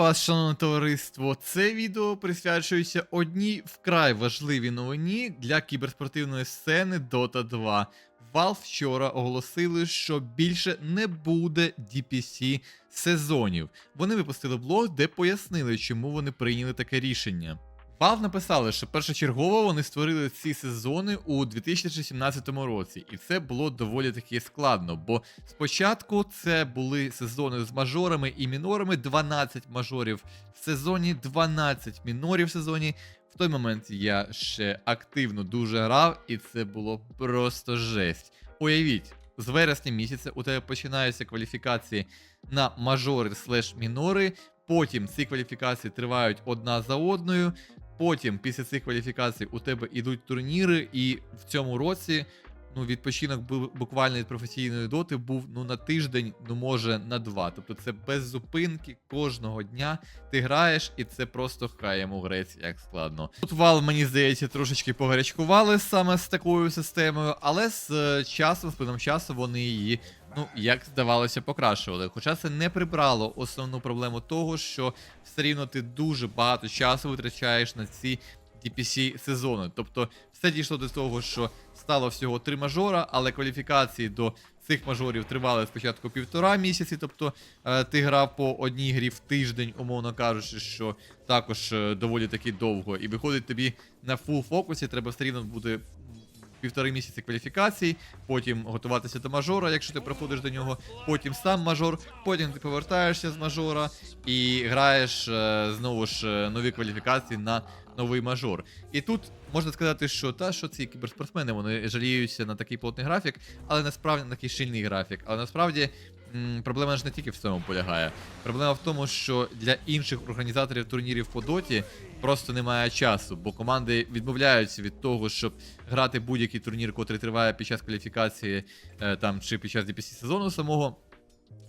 вас, шановне товариство. Це відео присвячується одній вкрай важливій новині для кіберспортивної сцени Dota 2. Valve вчора оголосили, що більше не буде DPC сезонів. Вони випустили блог, де пояснили, чому вони прийняли таке рішення. Valve написали, що першочергово вони створили ці сезони у 2017 році, і це було доволі таки складно, бо спочатку це були сезони з мажорами і мінорами, 12 мажорів в сезоні, 12 мінорів в сезоні. В той момент я ще активно дуже грав, і це було просто жесть. Уявіть, з вересня місяця у тебе починаються кваліфікації на мажори слеш мінори. Потім ці кваліфікації тривають одна за одною. Потім, після цих кваліфікацій, у тебе йдуть турніри, і в цьому році ну, відпочинок буквально від професійної доти був ну на тиждень, ну може на два. Тобто це без зупинки кожного дня ти граєш, і це просто йому грець, як складно. Тут вал, мені здається, трошечки погарячкували саме з такою системою, але з е, часом, з плином часу, вони її. Ну, як здавалося, покращували. Хоча це не прибрало основну проблему того, що все рівно ти дуже багато часу витрачаєш на ці DPC сезони. Тобто, все дійшло до того, що стало всього три мажора, але кваліфікації до цих мажорів тривали спочатку півтора місяці. Тобто е, ти грав по одній грі в тиждень, умовно кажучи, що також е, доволі таки довго. І виходить тобі на фул фокусі, треба все рівно буде півтори місяці кваліфікацій, потім готуватися до мажора, якщо ти проходиш до нього, потім сам мажор, потім ти повертаєшся з мажора і граєш е, знову ж е, нові кваліфікації на новий мажор. І тут можна сказати, що та що ці кіберспортсмени вони жаліються на такий плотний графік, але насправді на такий щільний графік. Але насправді. Проблема ж не тільки в цьому полягає. Проблема в тому, що для інших організаторів турнірів по доті просто немає часу, бо команди відмовляються від того, щоб грати будь-який турнір, котрий триває під час кваліфікації е, там чи під час DPC сезону самого.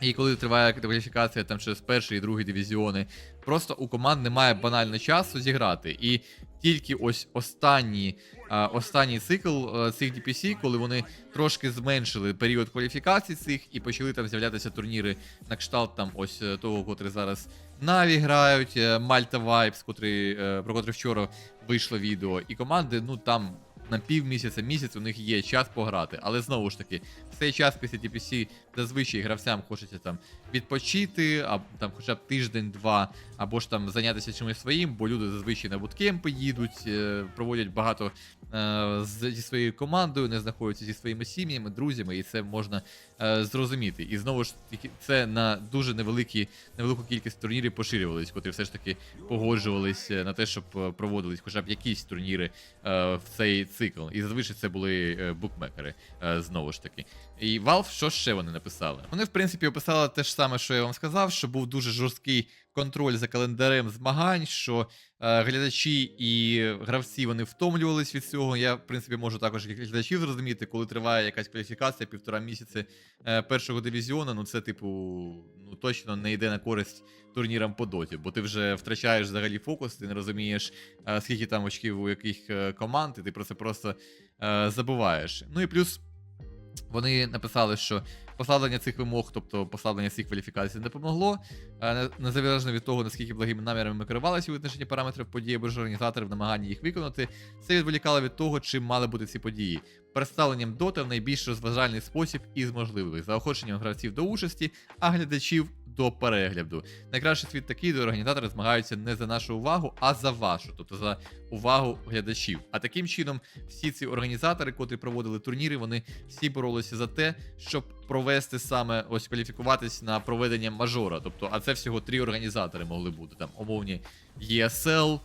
І коли триває кваліфікація там через перший і другий дивізіони, просто у команд немає банально часу зіграти. І тільки ось останні, а, останній цикл а, цих DPC, коли вони трошки зменшили період кваліфікації цих і почали там з'являтися турніри на кшталт там ось е, того, котрий зараз Наві грають, е, Мальта Вайпс, котрий, е, про котрий вчора вийшло відео, і команди, ну там. На півмісяця місяць у них є час пограти, але знову ж таки, в цей час після TPC зазвичай гравцям хочеться там відпочити, а там хоча б тиждень-два, або ж там зайнятися чимось своїм, бо люди зазвичай на буткемпи їдуть, е, проводять багато е, зі своєю командою, не знаходяться зі своїми сім'ями, друзями, і це можна е, зрозуміти. І знову ж це на дуже невеликі, невелику кількість турнірів поширювались, котрі все ж таки погоджувались е, на те, щоб е, проводились хоча б якісь турніри е, в цей цикл. І зазвичай це були букмекери, е, знову ж таки. І Valve, що ще вони написали? Вони, в принципі, описали те ж саме, що я вам сказав, що був дуже жорсткий контроль за календарем змагань, що е, глядачі і гравці вони втомлювались від цього. Я, в принципі, можу також глядачів зрозуміти, коли триває якась кваліфікація півтора місяці е, першого дивізіону, ну це, типу, ну точно не йде на користь турнірам по доті, бо ти вже втрачаєш взагалі фокус, ти не розумієш, е, скільки там очків у яких е, команд, і ти про це просто е, забуваєш. Ну і плюс. Вони написали, що послаблення цих вимог, тобто послаблення цих кваліфікацій, не допомогло. Е, Незалежно від того, наскільки благими намірами ми керувалися у визначенні параметрів події, або ж організаторів в намаганні їх виконати, це відволікало від того, чим мали бути ці події. Представленням доти в найбільш розважальний спосіб із можливих, заохоченням гравців до участі, а глядачів до перегляду. Найкращий світ такий, де організатори змагаються не за нашу увагу, а за вашу, тобто за увагу глядачів. А таким чином, всі ці організатори, котрі проводили турніри, вони всі боролися за те, щоб провести саме ось кваліфікуватись на проведення мажора. Тобто, а це всього три організатори могли бути там умовні ESL, е,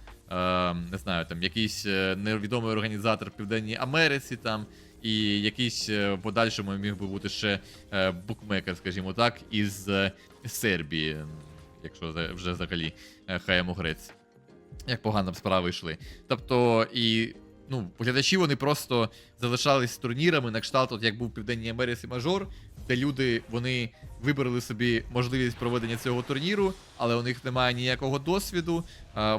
не знаю, там якийсь е, невідомий організатор в Південній Америці там. І якийсь е, в подальшому міг би бути ще е, букмекер, скажімо так, із е, Сербії, якщо вже взагалі е, хай йому грець. Як погано справи йшли. Тобто, і ну, глядачі вони просто залишались турнірами на кшталт, от як був в Південній Америці мажор, де люди вони вибрали собі можливість проведення цього турніру, але у них немає ніякого досвіду.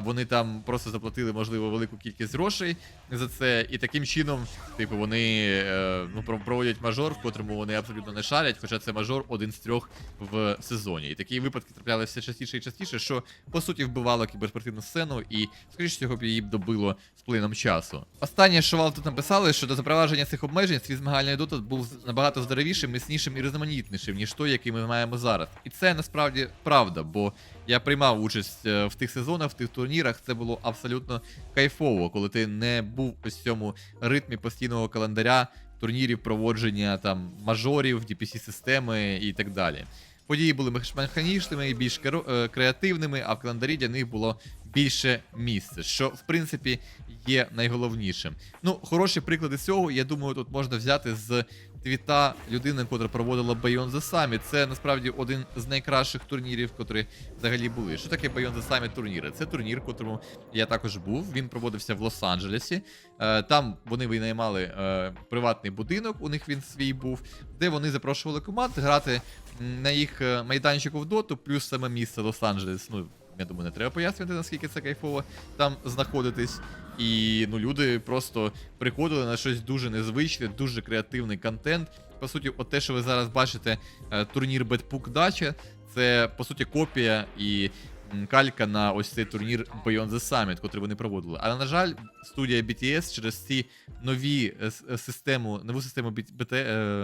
Вони там просто заплатили, можливо, велику кількість грошей за це, і таким чином, типу, вони е, ну, проводять мажор, в котрому вони абсолютно не шарять, хоча це мажор один з трьох в сезоні. І такі випадки траплялися частіше і частіше, що по суті вбивало кіберспортивну сцену, і скоріш всього б її б добило з плином часу. Останнє, що Valve тут написали, що до запровадження цих обмежень світ змагальної дота був набагато здоровішим, міцнішим і різноманітнішим, ніж той, який ми маємо зараз. І це насправді правда, бо я приймав участь е, в тих сезонах, в тих турнірах. Це було абсолютно кайфово, коли ти не був в цьому ритмі постійного календаря, турнірів, проводження там мажорів, dpc системи і так далі. Події були механічними і більш е, креативними, а в календарі для них було більше місця, що в принципі є найголовнішим. Ну, хороші приклади цього, я думаю, тут можна взяти з твіта людини, котра проводила Beyond the Summit. Це насправді один з найкращих турнірів, котрі взагалі були. Що таке Beyond the Summit турніри? Це турнір, котрому я також був. Він проводився в Лос-Анджелесі. Е, Там вони винаймали е, приватний будинок, у них він свій був, де вони запрошували команд грати на їх е, майданчику в доту, плюс саме місце Лос-Анджелес. Ну, я думаю, не треба пояснювати, наскільки це кайфово там знаходитись. І ну, люди просто приходили на щось дуже незвичне, дуже креативний контент. По суті, от те, що ви зараз бачите, е, турнір Бетпук Дача, це по суті копія і калька на ось цей турнір Beyond the Summit, котрий вони проводили. Але на жаль, студія BTS через ці нові е, е, систему, нову систему BT,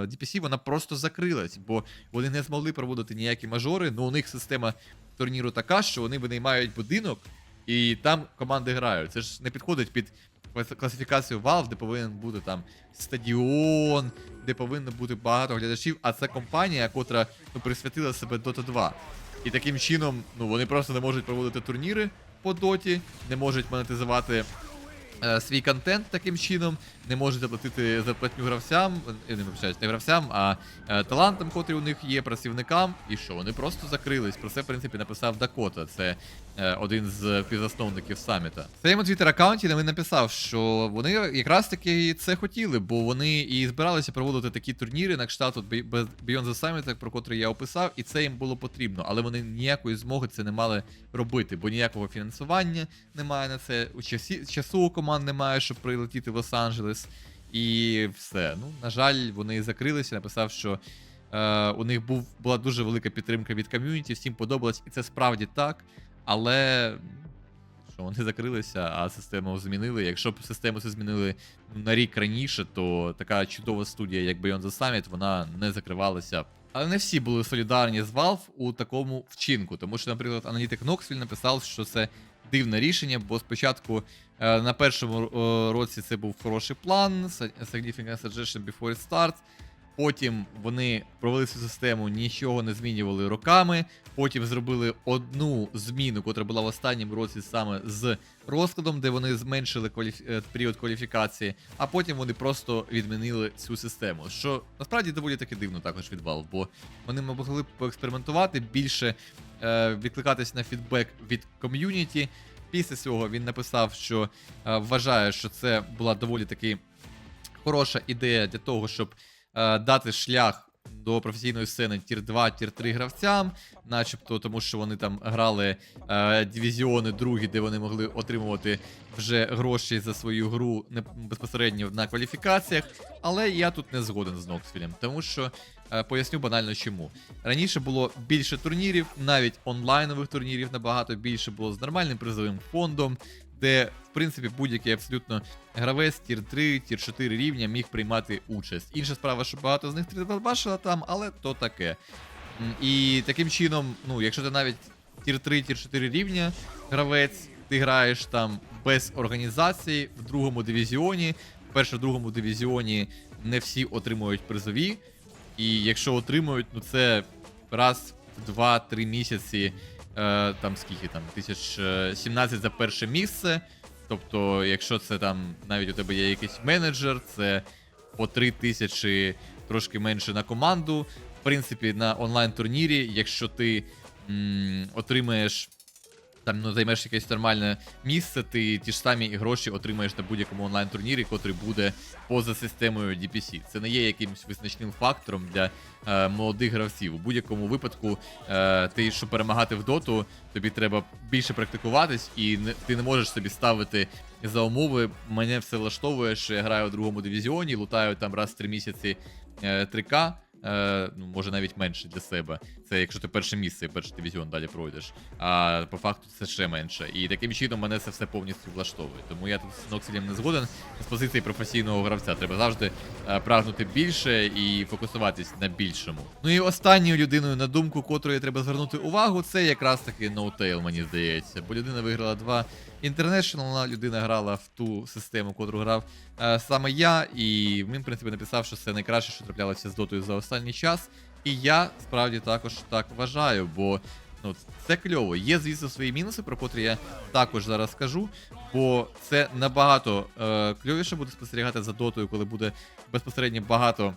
DPC, вона просто закрилась, бо вони не змогли проводити ніякі мажори. Ну у них система турніру така, що вони винаймають будинок. І там команди грають. Це ж не підходить під класифікацію Valve, де повинен бути там стадіон, де повинно бути багато глядачів, а це компанія, котра ну, присвятила себе Dota 2. І таким чином, ну вони просто не можуть проводити турніри по доті, не можуть монетизувати свій контент таким чином, не можуть заплатити зарплатню гравцям, е, не вибачаюсь, не гравцям, а е, талантам, котрі у них є, працівникам. І що вони просто закрились. Про це, в принципі, написав Дакота. Це е, один з співзасновників саміта. В своєму твіттер аккаунті він написав, що вони якраз таки це хотіли, бо вони і збиралися проводити такі турніри на кшталт от Be- Be- Beyond the Summit, про котрий я описав, і це їм було потрібно, але вони ніякої змоги це не мали робити, бо ніякого фінансування немає на це. У часі часу у команд немає, щоб прилетіти в Лос-Анджелес. І все. Ну, на жаль, вони закрилися. Написав, що е, у них був, була дуже велика підтримка від ком'юніті, всім подобалось, і це справді так. Але що вони закрилися, а систему змінили. Якщо б систему це змінили на рік раніше, то така чудова студія, як Beyond the Summit, вона не закривалася. Але не всі були солідарні з Valve у такому вчинку, тому що, наприклад, аналітик Knoxville написав, що це дивне рішення, бо спочатку е, на першому е, році це був хороший план, Significant Suggestion Before It Starts. Потім вони провели цю систему, нічого не змінювали роками. Потім зробили одну зміну, котра була в останньому році саме з розкладом, де вони зменшили кваліф... е, період кваліфікації, а потім вони просто відмінили цю систему. Що насправді доволі таки дивно також від Valve, бо вони могли б поекспериментувати більше е, відкликатись на фідбек від ком'юніті. Після цього він написав, що е, вважає, що це була доволі таки хороша ідея для того, щоб дати шлях до професійної сцени тір 2, тір 3 гравцям, начебто, тому що вони там грали е, дивізіони другі, де вони могли отримувати вже гроші за свою гру не безпосередньо на кваліфікаціях. Але я тут не згоден з Ноксфілем, тому що е, поясню банально чому. Раніше було більше турнірів, навіть онлайнових турнірів набагато більше було з нормальним призовим фондом, де, в принципі, будь-який абсолютно гравець тір 3, тір 4 рівня міг приймати участь. Інша справа, що багато з них бачила там, але то таке. І таким чином, ну, якщо ти навіть тір 3, тір 4 рівня гравець, ти граєш там без організації в другому дивізіоні. В другому дивізіоні не всі отримують призові. І якщо отримують, ну це раз в 2-3 місяці, там скільки там, тисяч е, 17 за перше місце. Тобто, якщо це там навіть у тебе є якийсь менеджер, це по 3 тисячі трошки менше на команду. В принципі, на онлайн-турнірі, якщо ти м, отримаєш там ну, займеш якесь нормальне місце, ти ті ж самі гроші отримаєш на будь-якому онлайн-турнірі, котрий буде поза системою DPC. Це не є якимось визначним фактором для е, молодих гравців. У будь-якому випадку, е, ти, щоб перемагати в доту, тобі треба більше практикуватись, і не, ти не можеш собі ставити за умови. Мене все влаштовує, що я граю у другому дивізіоні, лутаю там раз в три місяці е, 3К. Е, ну, може навіть менше для себе. Це якщо ти перше місце і перший дивізіон далі пройдеш. А по факту це ще менше. І таким чином мене це все повністю влаштовує. Тому я тут з Нокселем не згоден. З позиції професійного гравця треба завжди е, прагнути більше і фокусуватись на більшому. Ну і останньою людиною, на думку котрої треба звернути увагу, це якраз таки Ноутейл, мені здається. Бо людина виграла два International, людина грала в ту систему, котру грав е, саме я, і він, в принципі, написав, що це найкраще, що траплялося з дотою за останній час. І я справді також так вважаю, бо ну, це кльово. Є, звісно, свої мінуси, про котрі я також зараз скажу. Бо це набагато е, кльовіше буде спостерігати за дотою, коли буде безпосередньо багато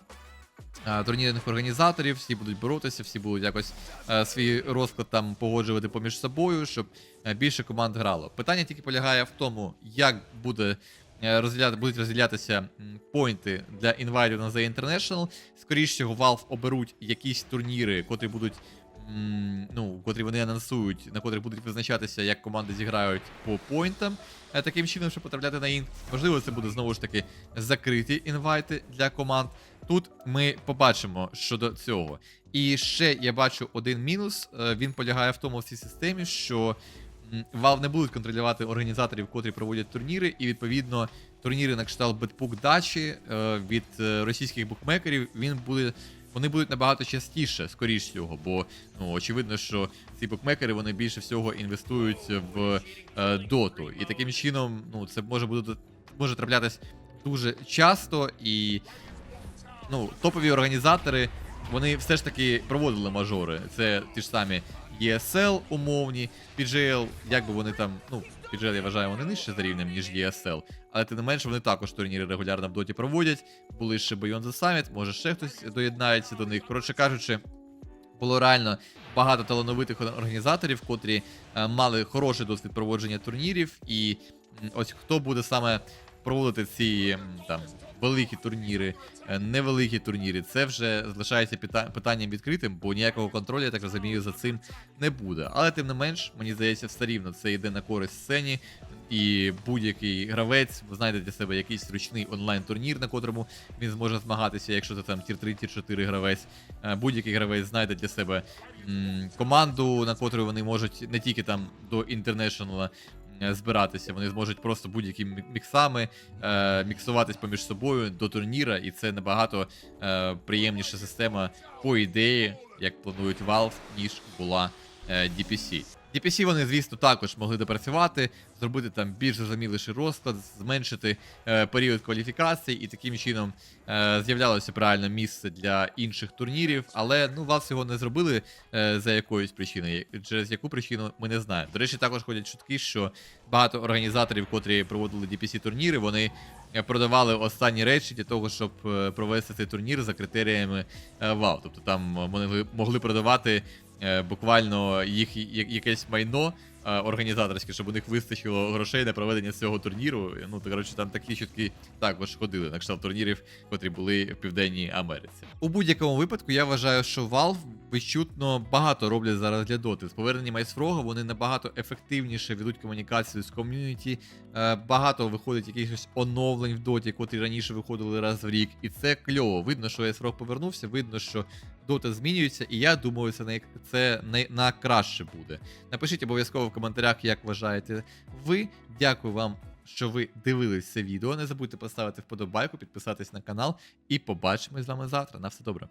турнірних організаторів, всі будуть боротися, всі будуть якось е, свій розклад там погоджувати поміж собою, щоб е, більше команд грало. Питання тільки полягає в тому, як буде е, розділяти, будуть розділятися пойнти для інвайтів на The International. Скоріше Valve оберуть якісь турніри, котрі будуть. Ну, котрі вони анонсують, на котрих будуть визначатися, як команди зіграють по поінтам, е, таким чином, щоб потрапляти на інт. Можливо, це буде знову ж таки закриті інвайти для команд. Тут ми побачимо щодо цього. І ще я бачу один мінус. е, Він полягає в тому в цій системі, що Valve не будуть контролювати організаторів, котрі проводять турніри, і відповідно турніри на кшталт Бетпук Дачі е, від російських букмекерів він буде. Вони будуть набагато частіше, скоріш всього, бо ну очевидно, що ці букмекери вони більше всього інвестують в е, доту. І таким чином, ну це може бути може траплятись дуже часто, і ну, топові організатори вони все ж таки проводили мажори. Це ті ж самі ESL умовні, PGL, як би вони там, ну, PGL, я вважаю, вони нижче за рівнем, ніж ESL. Але тим не менше, вони також турніри регулярно в доті проводять. Були ще Beyond the Summit, може ще хтось доєднається до них. Коротше кажучи, було реально багато талановитих організаторів, котрі е, мали хороший досвід проводження турнірів. І ось хто буде саме проводити ці там великі турніри, е, невеликі турніри, це вже залишається питанням відкритим, бо ніякого контролю, я так розумію, за цим не буде. Але тим не менш, мені здається, все рівно це йде на користь сцені. І будь-який гравець знайде для себе якийсь ручний онлайн-турнір, на котрому він зможе змагатися, якщо це там тір 3 тір 4 гравець. Е, Будь-який гравець знайде для себе м, команду, на котру вони можуть не тільки там до інтернешнала збиратися, вони зможуть просто будь-якими міксами е, міксуватись поміж собою до турніра, і це набагато е, приємніша система по ідеї, як планують Valve, ніж була е, DPC. DPC вони, звісно, також могли допрацювати, зробити там більш зрозуміліший розклад, зменшити е, період кваліфікації, і таким чином е, з'являлося правильно місце для інших турнірів. Але ну вас його не зробили е, за якоюсь причиною. Через яку причину ми не знаємо. До речі, також ходять чутки, що багато організаторів, котрі проводили DPC турніри, вони е, продавали останні речі для того, щоб е, провести цей турнір за критеріями е, Valve. Тобто там вони могли продавати е, буквально їх якесь майно е, організаторське, щоб у них вистачило грошей на проведення цього турніру. Ну, то, коротше, там такі чутки також ходили на кшталт турнірів, котрі були в Південній Америці. У будь-якому випадку я вважаю, що Valve відчутно багато роблять зараз для доти. З поверненням Айсфрога вони набагато ефективніше ведуть комунікацію з ком'юніті. Е, Багато виходить якихось оновлень в доті, котрі раніше виходили раз в рік. І це кльово. Видно, що Айсфрог повернувся, видно, що дота змінюється, і я думаю, це на, це на, на краще буде. Напишіть обов'язково в коментарях, як вважаєте ви. Дякую вам, що ви дивились це відео. Не забудьте поставити вподобайку, підписатись на канал, і побачимось з вами завтра. На все добре.